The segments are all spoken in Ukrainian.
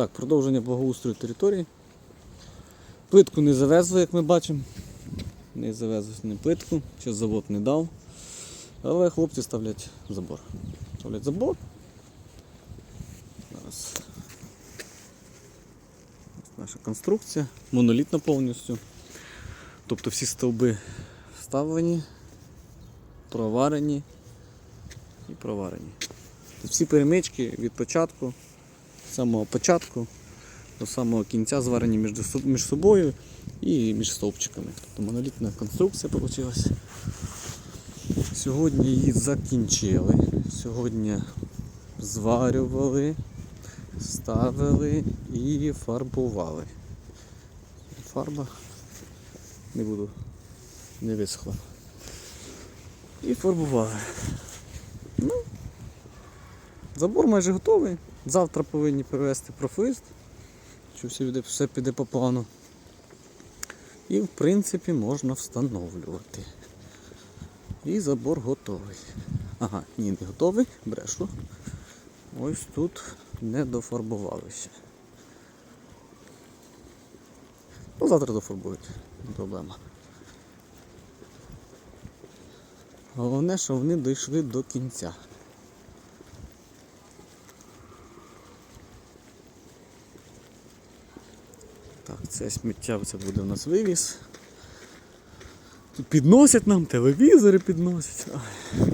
Так, продовження благоустрою території. Плитку не завезли, як ми бачимо. Не завезли не плитку, ще завод не дав. Але хлопці ставлять забор. Ставлять забор. Зараз. Наша конструкція, монолітна повністю. Тобто всі стовби вставлені, проварені і проварені. Тобто всі перемички від початку, з самого початку до самого кінця зварені між, між собою і між стовпчиками. Тобто монолітна конструкція вийшла. Сьогодні її закінчили. Сьогодні зварювали, ставили і фарбували. Фарба не буду, не висохла. І фарбували. Ну, забор майже готовий. Завтра повинні привезти профлист, що всі люди все піде по плану. І в принципі можна встановлювати. І забор готовий. Ага, ні, не готовий, брешу. Ось тут не дофарбувалися. Ну, завтра дофарбують, не проблема. Головне, що вони дійшли до кінця. Так, це сміття це буде у нас вивіз. Тут підносять нам, телевізори підносять. Ой.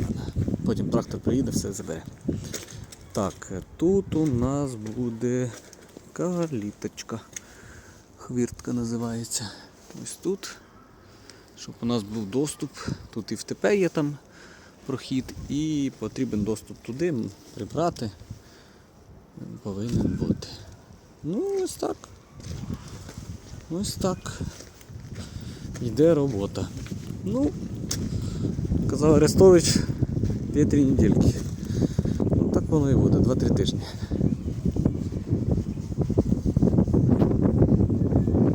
Потім трактор приїде, все забере. Так, тут у нас буде каліточка. Хвіртка називається. Ось тут. Щоб у нас був доступ. Тут і в ТП є там прохід, і потрібен доступ туди, прибрати. Повинен бути. Ну, ось так. Ось так. Йде робота. Ну, казав Арестович, 2-3 недільки. Ну так воно і буде, 2-3 тижні.